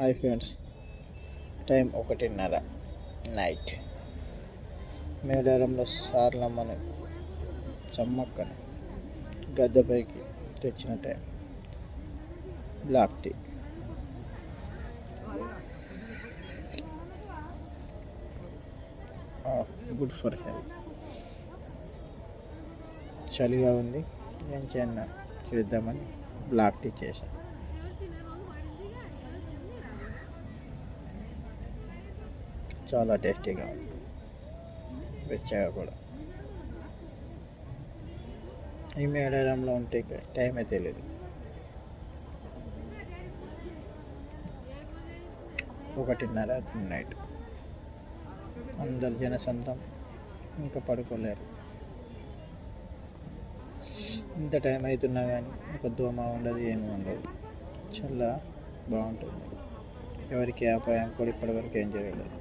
Hi friends time ఒకటిన్నర. Night మేడారంలో సార్లమ్మని చమ్మక్కను గద్దెపైకి తెచ్చిన time black tea good for health చలిగా ఉంది. ఏం చేయన్నా చేద్దామని బ్లాక్ టీ చేశాను. చాలా టేస్టీగా వెచ్చగా కూడా. ఈ మేడారంలో ఉంటే టైమే తెలియదు ఒకటిన్నర నైట్. అందరు జనసంద్రం ఇంకా పడుకోలేరు. ఇంత టైం అవుతున్నా కానీ ఒక దోమ ఉండదు ఏమి ఉండదు. చల్ల బాగుంటుంది. ఎవరికి అపాయం కూడా ఇప్పటివరకు ఏం జరగలేదు.